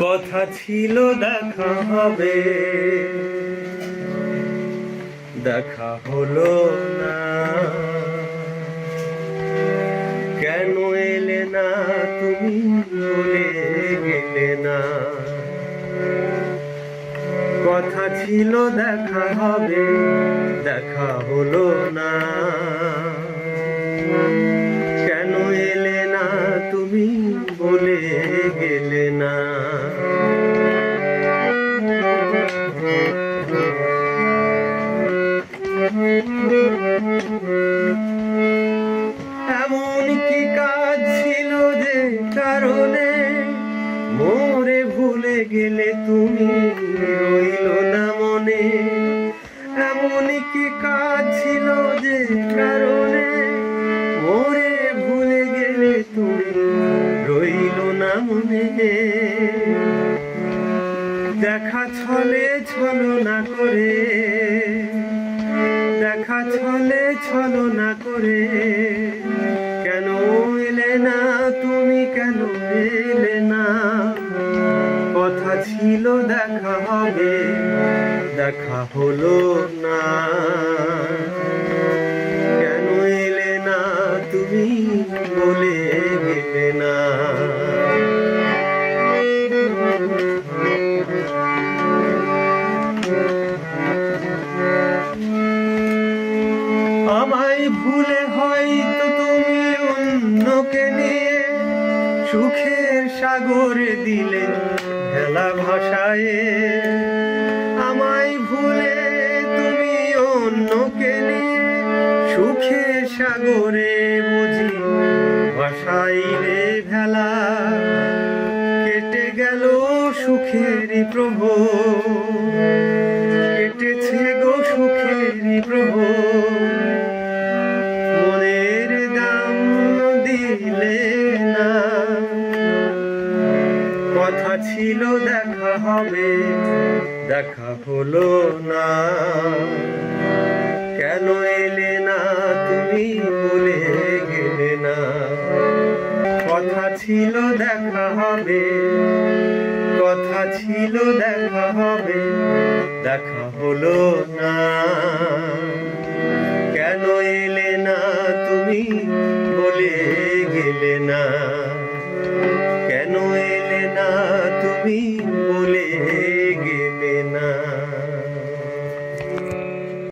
কথা ছিল দেখা হবে। দেখা হলো না। কেন এলে না তুমি বলে গেলে না? কথা ছিল দেখা হবে, দেখা হলো না। কেন এলে না তুমি বলে গেলে এমন কি কাজ ছিল যে কারণে মোরে ভুলে গেলে তুমি রইল না মনে? এমন কি কাজ ছিল যে কারণে মোরে ভুলে গেলে তুমি রইল না মনে? দেখা ছলে ছলো না করে কেন এলে না? তুমি কেন এলে না? কথা ছিল, দেখা হবে, দেখা হলো না। কেন এলে না? তুমি বলে গেলে না। আমায় ভুলে নিয়ে সুখের সাগরে দিলে ভেলা ভাষায় আমায় ভুলে তুমি অন্যকে নিয়ে সুখের সাগরে বুঝি ভাসাইলে ভেলা। কেটে গেল সুখেরই প্রভু। কথা ছিল, দেখা হবে। দেখা হলো না। কেন এলে না, তুমি বলে গেলে না। কথা ছিল, দেখা হবে। কথা ছিল, দেখা হবে। দেখা হলো না। কেন এলে না, তুমি বলে গেলে না। পাবি বলে